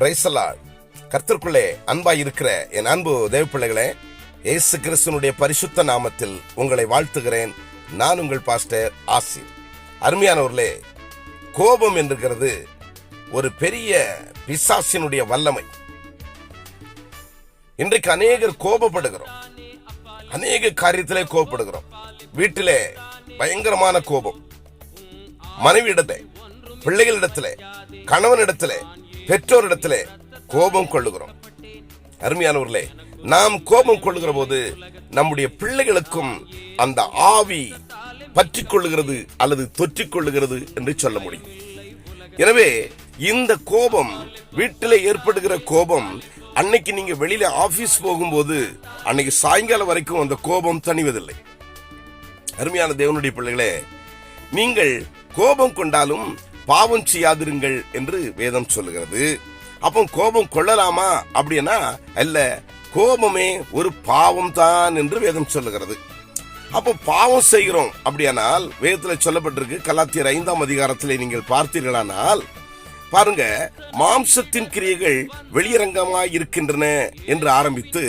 பிரைசலா கர்த்தருக்குள்ளே அன்பாய் இருக்கிற என் அன்பு தேவப்பிள்ளைகளே இயேசு கிறிஸ்துனுடைய பரிசுத்த நாமத்தில் உங்களை வாழ்த்துகிறேன். நான் உங்கள் பாஸ்டர் ஆசி அருமையானவர்களே கோபம் என்கிறது ஒரு பெரிய பிசாசினுடைய வல்லமை. இன்றைக்கு அநேகர் கோபப்படுகிறோம். அநேக காரியத்திலே கோபப்படுகிறோம். வீட்டிலே பயங்கரமான கோபம். மனைவியிடத்தை பிள்ளைகளிடத்திலே கணவனிடத்திலே பெற்றோரிடத்துல கோபம் கொள்ளுகிறோம். அருமையானவர்களே நாம் கோபம் கொள்ளுகிற போது நம்முடைய பிள்ளைகளுக்கும் அந்த ஆவி பற்றி கொள்ளுகிறது அல்லது தொற்றிக் கொள்ளுகிறது என்று சொல்ல முடியும். எனவே இந்த கோபம் வீட்டில் ஏற்படுகிற கோபம் அன்னைக்கு நீங்க வெளியில ஆபீஸ் போகும்போது அன்னைக்கு சாயங்காலம் வரைக்கும் அந்த கோபம் தணிவதில்லை. அருமையான தேவனுடைய பிள்ளைகளே நீங்கள் கோபம் கொண்டாலும் பாவம் செய்யாதிருங்கள் என்று வேதம் சொல்லுகிறது. அப்போ கோபம் கொள்ளலாமா? அப்படின்னா அல்ல கோபமே ஒரு பாவம் தான் என்று வேதம் சொல்லுகிறது. அப்போ பாவம் செய்கிறோம் அப்படியானால் வேதத்தில் சொல்லப்பட்டிருக்கு கலாத்தியர் ஐந்தாம் அதிகாரத்தில் நீங்கள் பார்த்தீர்களானால் பாருங்க மாம்சத்தின் கிரியைகள் வெளியரங்கமாய் இருக்கின்றன என்று ஆரம்பித்து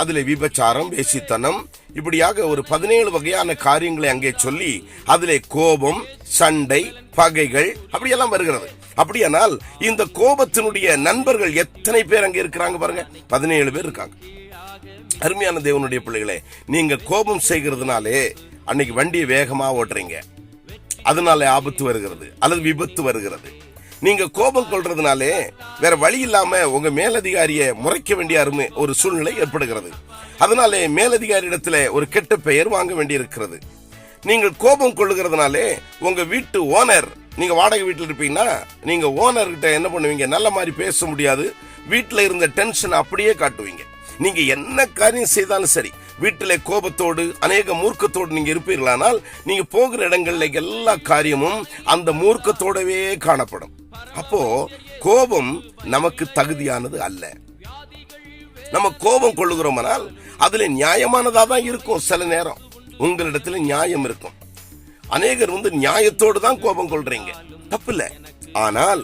அதில் விபச்சாரம் வேசித்தனம் இப்படியாக ஒரு பதினேழு வகையான காரியங்களை அங்கே சொல்லி அதிலே கோபம் சண்டை பகைகள் அப்படியெல்லாம் வருகிறது. அப்படியானால் இந்த கோபத்தினுடைய நண்பர்கள் எத்தனை பேர் அங்கே இருக்கிறாங்க பாருங்க? பதினேழு பேர் இருக்காங்க. அருமையான தேவனுடைய பிள்ளைகளே நீங்க கோபம் செய்கிறதுனாலே அன்னைக்கு வண்டியை வேகமா ஓட்டுறீங்க. அதனால ஆபத்து வருகிறது அல்லது விபத்து வருகிறது. நீங்க கோபம் கொள்றதுனாலே வேற வழி இல்லாம உங்க மேலதிகாரிய முறைக்க வேண்டிய அருமை ஒரு சூழ்நிலை ஏற்படுகிறது. அதனாலே மேலதிகாரியிடத்துல ஒரு கெட்ட பெயர் வாங்க வேண்டியிருக்கிறது. நீங்கள் கோபம் கொள்ளுகிறதுனாலே உங்க வீட்டு ஓனர் நீங்க வாடகை வீட்டில் இருப்பீங்கன்னா நீங்க ஓனர் கிட்ட என்ன பண்ணுவீங்க? நல்ல மாதிரி பேச முடியாது. வீட்டில் இருந்த டென்ஷன் அப்படியே காட்டுவீங்க. நீங்க என்ன காரியம் செய்தாலும் சரி வீட்டில் கோபத்தோடு அநேக மூர்க்கத்தோடு நீங்க இருப்பீர்களானால் நீங்க போகிற இடங்கள்ல எல்லா காரியமும் அந்த மூர்க்கத்தோடவே காணப்படும். அப்போ கோபம் நமக்கு தகுதியானது அல்ல. நம்ம கோபம் கொள்ளுகிறோம்னால் அதுல நியாயமானதா தான் இருக்கும் சில நேரம். உங்களிடத்துல நியாயம் இருக்கும். அநேகர் வந்து நியாயத்தோடு தான் கோபம் கொள்றீங்க. தப்பு இல்லை ஆனால்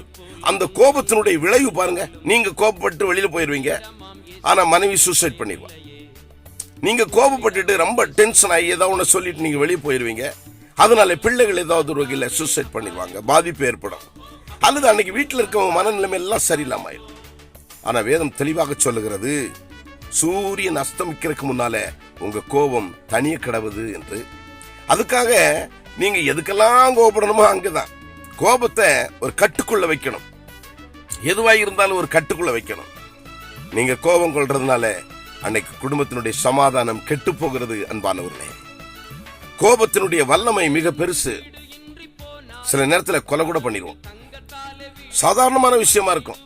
அந்த கோபத்தினுடைய விளைவு பாருங்க. நீங்க கோபப்பட்டு வெளியில போயிருவீங்க. ஆனா மனைவி சூசைட் பண்ணிடுவா. நீங்க கோபப்பட்டுட்டு ரொம்ப டென்ஷன் ஆகி ஏதாவது ஒன்று சொல்லிட்டு நீங்க வெளியே போயிருவீங்க. அதனால பிள்ளைகள் ஏதாவது ஒரு வகையில் சூசைட் பண்ணிடுவாங்க பாதிப்பு ஏற்படும். அல்லது அன்னைக்கு வீட்டில் இருக்கவங்க மனநிலைமை எல்லாம் சரியில்லாம ஆயிடும். ஆனா வேதம் தெளிவாக சொல்லுகிறது சூரியன் அஸ்தமிக்கிறதுக்கு முன்னால உங்க கோபம் தனிய கிடவுது என்று. அதுக்காக நீங்க எதுக்கெல்லாம் கோபப்படணுமோ அங்கதான். கோபத்தை ஒரு கட்டுக்குள்ள வைக்கணும். எதுவா இருந்தாலும் ஒரு கட்டுக்குள்ள வைக்கணும். நீங்க கோபம் கொள்றதுனால அன்னைக்கு குடும்பத்தினுடைய சமாதானம் கெட்டு போகிறது அன்பானவர்களே. கோபத்தினுடைய வல்லமை மிக பெருசு. சில நேரத்தில் கொலை கூட பண்ணிடுவோம் சாதாரணமான விஷயமா இருக்கும்.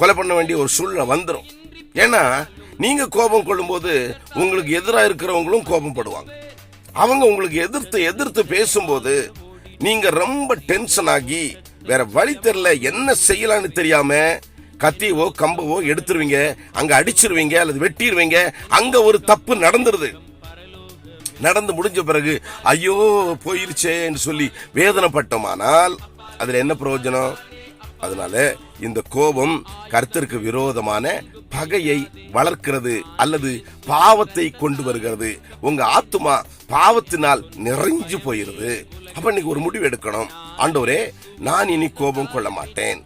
கொலை பண்ண வேண்டிய ஒரு சூழ்நிலை வந்துடும் ஏன்னா நீங்க கோபம் கொள்ளும்போது உங்களுக்கு எதிராக இருக்கிறவங்களும் கோபம் படுவாங்க அவங்க உங்களுக்கு எதிர்த்து எதிர்த்து பேசும்போது நீங்க ரொம்ப டென்ஷன் ஆகி வேற வழி தெரியல என்ன செய்யலாம்னு தெரியாம கத்தியவோ கம்பவோ எடுத்துருவீங்க அங்க அடிச்சிருவீங்க அல்லது வெட்டிடுவீங்க அங்க ஒரு தப்பு நடந்துருது. நடந்து முடிஞ்ச பிறகு ஐயோ போயிருச்சேன்னு சொல்லி வேதனைப்பட்டோமானால் அதில் என்ன பிரயோஜனம்? அதனால இந்த கோபம் கருத்திற்கு விரோதமான பகையை வளர்க்கிறது அல்லது பாவத்தை கொண்டு வருகிறது. உங்க ஆத்துமா பாவத்தினால் நிறைஞ்சு போயிருது. அப்ப இன்னைக்கு ஒரு முடிவு எடுக்கணும். ஆண்டவரே நான் இனி கோபம் கொள்ள மாட்டேன்.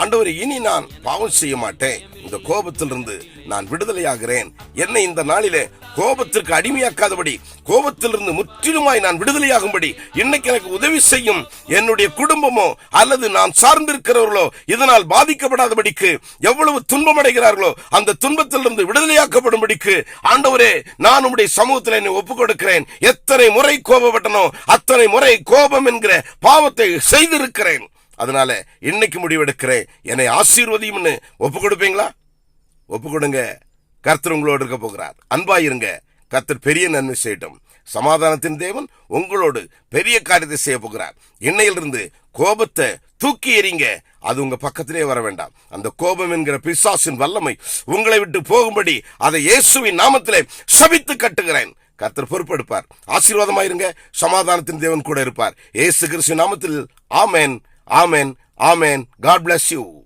ஆண்டவரே இனி நான் பாவம் செய்ய மாட்டேன். இந்த கோபத்திலிருந்து நான் விடுதலையாகிறேன். என்னை இந்த நாளிலே கோபத்திற்கு அடிமையாக்காதபடி கோபத்திலிருந்து முற்றிலுமாய் நான் விடுதலையாகும்படி இன்னைக்கு எனக்கு உதவி செய்யும் என்னுடைய குடும்பமோ அல்லது நான் சார்ந்திருக்கிறவர்களோ இதனால் பாதிக்கப்படாதபடிக்கு எவ்வளவு துன்பம் அடைகிறார்களோ அந்த துன்பத்திலிருந்து விடுதலையாக்கப்படும்படிக்கு ஆண்டவரே நான் உடைய சமூகத்தில் என்னை ஒப்புக் கொடுக்கிறேன் எத்தனை முறை கோபப்பட்டனோ அத்தனை முறை கோபம் என்கிற பாவத்தை செய்திருக்கிறேன். அதனால இன்னைக்கு முடிவெடுக்கிறேன். என்னை ஆசீர்வதியும்னு ஒப்பு கொடுப்பீங்களா ஒப்பு கொடுங்க கர்த்தர் உங்களோடு இருக்க போகிறார். அன்பாயிருங்க. கர்த்தர் பெரிய நன்மை செய்யட்டும். சமாதானத்தின் தேவன் உங்களோடு பெரிய காரியத்தை செய்ய போகிறார். இன்னையிலிருந்து கோபத்தை தூக்கி எறிங்க. அது உங்க பக்கத்திலே வர வேண்டாம். அந்த கோபம் என்கிற பிசாசின் வல்லமை உங்களை விட்டு போகும்படி அதை இயேசுவின் நாமத்திலே சபித்து கட்டுகிறேன். கர்த்தர் பொறுப்பெடுப்பார். ஆசீர்வாதமாயிருங்க. சமாதானத்தின் தேவன் கூட இருப்பார். இயேசு கிறிஸ்து நாமத்தில் ஆமென் ஆமென் ஆமேன். God bless you